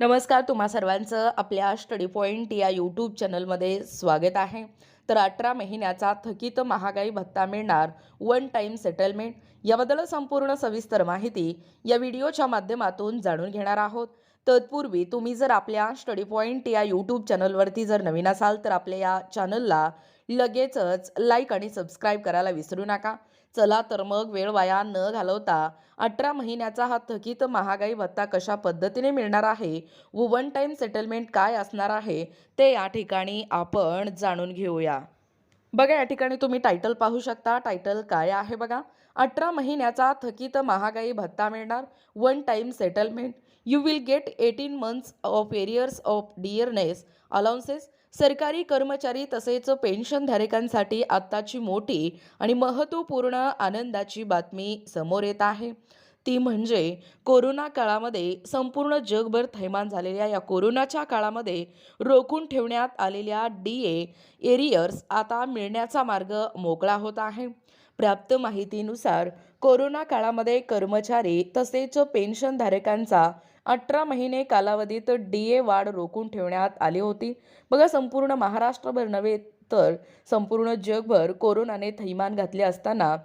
नमस्कार तुम्हा सर्वांचं आपल्या स्टडी पॉईंट या यूट्यूब चॅनलमध्ये स्वागत आहे. तर अठरा महिन्याचा थकीत महागाई भत्ता मिळणार वन टाईम सेटलमेंट याबद्दल संपूर्ण सविस्तर माहिती या व्हिडिओच्या माध्यमातून जाणून घेणार आहोत. तत्पूर्वी तुम्ही जर आपल्या स्टडी पॉईंट या यूट्यूब चॅनलवरती जर नवीन असाल तर आपल्या या चॅनलला लगेचच लाईक आणि सबस्क्राईब करायला विसरू नका. चला तर मग वेळ वाया न घालवता अठरा महिन्याचा हा थकीत महागाई भत्ता कशा पद्धतीने मिळणार आहे? व वन टाईम सेटलमेंट काय असणार आहे? ते या ठिकाणी आपण जाणून घेऊया. बघा या ठिकाणी तुम्ही टायटल पाहू शकता. टायटल काय आहे बघा? अठरा महिन्याचा थकीत महागाई भत्ता मिळणार. One time settlement you will get eighteen months of arrears of dearness allowances सरकारी कर्मचारी तसेच पेन्शनधारकांसाठी आत्ताची मोठी आणि महत्त्वपूर्ण आनंदाची बातमी समोर येत आहे. ती म्हणजे कोरोना काळामध्ये संपूर्ण जगभर थैमान झालेल्या या कोरोनाच्या काळामध्ये रोखून ठेवण्यात आलेल्या डी ए एरियर्स आता मिळण्याचा मार्ग मोकळा होत आहे. प्राप्त माहितीनुसार कोरोना काळामध्ये कर्मचारी तसेच पेन्शनधारकांचा अठरा महिने कालावधीत डी ए वाढ रोखून ठेवण्यात आली होती. बघा संपूर्ण महाराष्ट्रभर नव्हे तर संपूर्ण जगभर कोरोनाने थैमान घातले असताना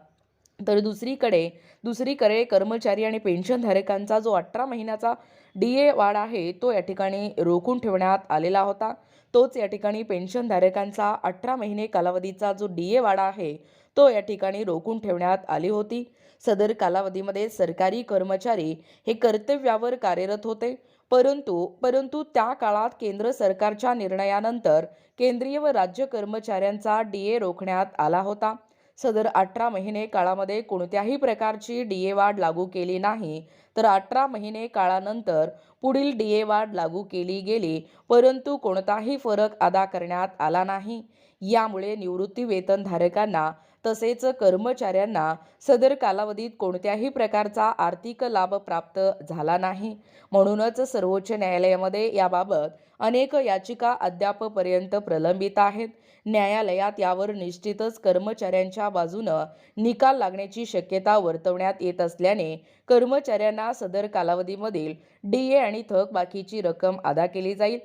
तर दुसरीकडे दुसरीकडे कर्मचारी आणि पेन्शनधारकांचा जो अठरा महिन्याचा डी ए वाढ आहे तो या ठिकाणी रोखून ठेवण्यात आलेला होता. तोच या ठिकाणी पेन्शनधारकांचा अठरा महिने कालावधीचा जो डी ए वाढ आहे तो या ठिकाणी रोखून ठेवण्यात आली होती. सदर कालावधीमध्ये सरकारी कर्मचारी हे कर्तव्यावर कार्यरत होते. परंतु परंतु त्या काळात केंद्र सरकारच्या निर्णयानंतर केंद्रीय व राज्य कर्मचाऱ्यांचा डी ए रोखण्यात आला होता. सदर अठरा महिने काळामध्ये कोणत्याही प्रकारची डी ए वाढ लागू केली नाही तर अठरा महिने काळानंतर पुढील डी ए वाढ लागू केली गेली परंतु कोणताही फरक अदा करण्यात आला नाही. यामुळे निवृत्ती वेतनधारकांना तसेच कर्मचाऱ्यांना सदर कालावधीत कोणत्याही प्रकारचा आर्थिक लाभ प्राप्त झाला नाही. म्हणूनच सर्वोच्च न्यायालयामध्ये याबाबत अनेक याचिका अद्यापपर्यंत प्रलंबित आहेत. न्यायालयात यावर निश्चितच कर्मचाऱ्यांच्या बाजूनं निकाल लागण्याची शक्यता वर्तवण्यात येत असल्याने कर्मचाऱ्यांना सदर कालावधीमधील डी ए आणि थकबाकीची रक्कम अदा केली जाईल.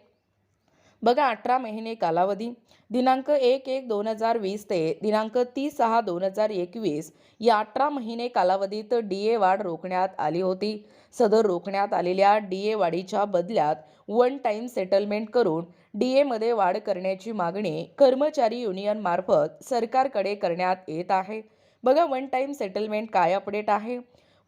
बघा अठरा महिने कालावधी. दिनांक एक एक दोन हजार वीस ते दिनांक तीस सहा दोन हजार एकवीस या अठरा महिने कालावधीत डी ए वाढ रोखण्यात आली होती. सदर रोखण्यात आलेल्या डी ए वाढीच्या बदल्यात वन टाईम सेटलमेंट करून डी एमध्ये वाढ करण्याची मागणी कर्मचारी युनियनमार्फत सरकारकडे करण्यात येत आहे. बघा वन टाईम सेटलमेंट काय अपडेट आहे?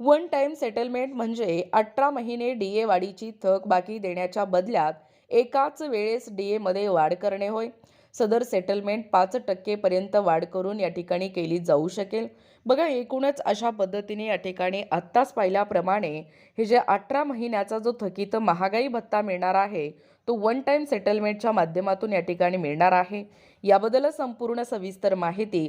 वन टाईम सेटलमेंट म्हणजे अठरा महिने डी ए वाढीची थकबाकी देण्याच्या बदल्यात एकाच वेळेस डी एमध्ये वाढ करणे होय. सदर सेटलमेंट पाच टक्केपर्यंत वाढ करून या ठिकाणी केली जाऊ शकेल. बघा एकूणच अशा पद्धतीने या ठिकाणी आत्ताच पाहिल्याप्रमाणे हे जे अठरा महिन्याचा जो थकीत महागाई भत्ता मिळणार आहे तो वन टाईम सेटलमेंटच्या माध्यमातून या ठिकाणी मिळणार आहे. याबद्दल संपूर्ण सविस्तर माहिती